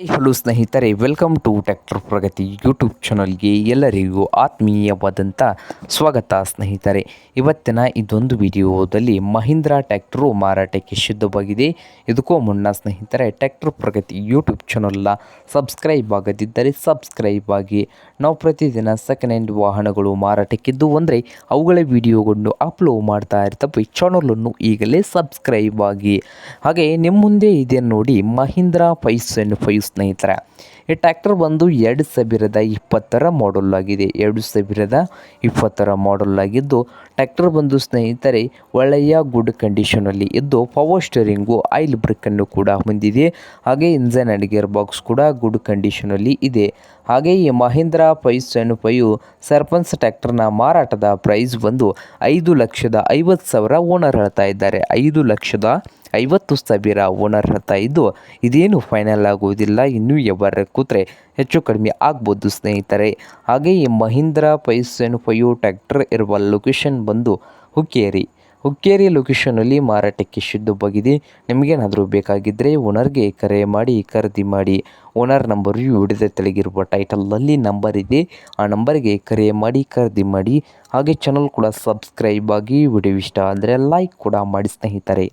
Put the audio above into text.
Hello ಸ್ನೇಹಿತರೆ welcome to tractor Pragati YouTube ಚಾನಲ್ಗೆ ಎಲ್ಲರಿಗೂ ಆತ್ಮೀಯವಾದಂಥ ಸ್ವಾಗತ ಸ್ನೇಹಿತರೆ. ಇವತ್ತಿನ ಇದೊಂದು ವಿಡಿಯೋದಲ್ಲಿ ಮಹೀಂದ್ರಾ ಟ್ಯಾಕ್ಟ್ರು ಮಾರಾಟಕ್ಕೆ ಸಿದ್ಧವಾಗಿದೆ. ಇದಕ್ಕೂ ಮುನ್ನ ಸ್ನೇಹಿತರೆ ಟ್ಯಾಕ್ಟರ್ ಪ್ರಗತಿ ಯೂಟ್ಯೂಬ್ ಚಾನಲ್ನ ಸಬ್ಸ್ಕ್ರೈಬ್ ಆಗದಿದ್ದರೆ ಸಬ್ಸ್ಕ್ರೈಬ್ ಆಗಿ. ನಾವು ಪ್ರತಿದಿನ ಸೆಕೆಂಡ್ ಹ್ಯಾಂಡ್ ವಾಹನಗಳು ಮಾರಾಟಕ್ಕಿದ್ದು ಅಂದರೆ ಅವುಗಳ ವಿಡಿಯೋಗಳನ್ನು ಅಪ್ಲೋಡ್ ಮಾಡ್ತಾ ಇರ್ತವೆ. ಚಾನಲನ್ನು ಈಗಲೇ ಸಬ್ಸ್ಕ್ರೈಬ್ ಆಗಿ. ಹಾಗೆ ನಿಮ್ಮ ಮುಂದೆ ಇದೆ ನೋಡಿ ಮಹೀಂದ್ರಾ ಫೈವ್ ಸೆವೆನ್ ಫೈವ್ ಸ್ನೇಹಿತರೆ, ಈ ಟ್ರ್ಯಾಕ್ಟರ್ ಬಂದು ಎರಡು ಸಾವಿರದ ಇಪ್ಪತ್ತರ ಮಾಡಲ್ ಆಗಿದೆ. ಎರಡು ಸಾವಿರದ ಇಪ್ಪತ್ತರ ಮಾಡಲ್ ಆಗಿದ್ದು, ಟ್ರ್ಯಾಕ್ಟರ್ ಬಂದು ಸ್ನೇಹಿತರೆ, ಒಳ್ಳೆಯ ಗುಡ್ ಕಂಡೀಷನಲ್ಲಿ ಇದ್ದು ಪವರ್ ಸ್ಟೇರಿಂಗು ಆಯಿಲ್ ಬ್ರೇಕನ್ನು ಕೂಡ ಹೊಂದಿದೆ. ಹಾಗೆ ಇಂಜನ್ ಆ್ಯಂಡ್ ಗೇರ್ ಬಾಕ್ಸ್ ಕೂಡ ಗುಡ್ ಕಂಡೀಷನಲ್ಲಿ ಇದೆ. ಹಾಗೆ ಈ Mahindra five seven five Sarpanch ಟ್ರ್ಯಾಕ್ಟರ್ನ ಮಾರಾಟದ ಪ್ರೈಸ್ ಬಂದು ಐದು ಲಕ್ಷದ ಐವತ್ತು ಸಾವಿರ ಓನರ್ ಹೇಳ್ತಾ ಇದ್ದಾರೆ. ಐದು ಲಕ್ಷದ ಐವತ್ತು ಸಾವಿರ ಓನರ್ ಹತ್ತ ಇದ್ದು ಇದೇನು ಫೈನಲ್ ಆಗುವುದಿಲ್ಲ, ಇನ್ನೂ ಎವರ ಕೂತ್ರೆ ಹೆಚ್ಚು ಕಡಿಮೆ ಆಗ್ಬೋದು ಸ್ನೇಹಿತರೆ. ಹಾಗೆಯೇ ಮಹೀಂದ್ರ ಪೈಸನ್ ಸೆವೆನ್ ಟ್ಯಾಕ್ಟರ್ ಇರುವ ಲೊಕೇಶನ್ ಬಂದು ಹುಕ್ಕೇರಿ. ಹುಕ್ಕೇರಿ ಲೊಕೇಶನಲ್ಲಿ ಮಾರಾಟಕ್ಕೆ ಸಿದ್ಧವಾಗಿದೆ ನಿಮಗೇನಾದರೂ ಬೇಕಾಗಿದ್ದರೆ ಓನರ್ಗೆ ಕರೆ ಮಾಡಿ, ಖರೀದಿ ಮಾಡಿ. ಓನರ್ ನಂಬರು ವಿಡಿಯೋದ ತೆಳಗಿರುವ ಟೈಟಲಲ್ಲಿ ನಂಬರ್ ಇದೆ. ಆ ನಂಬರ್ಗೆ ಕರೆ ಮಾಡಿ, ಖರೀದಿ ಮಾಡಿ. ಹಾಗೆ ಚಾನಲ್ ಕೂಡ ಸಬ್ಸ್ಕ್ರೈಬ್ ಆಗಿ ವಿಡಿಯೋ ಇಷ್ಟ ಆದರೆ ಲೈಕ್ ಕೂಡ ಮಾಡಿ ಸ್ನೇಹಿತರೆ.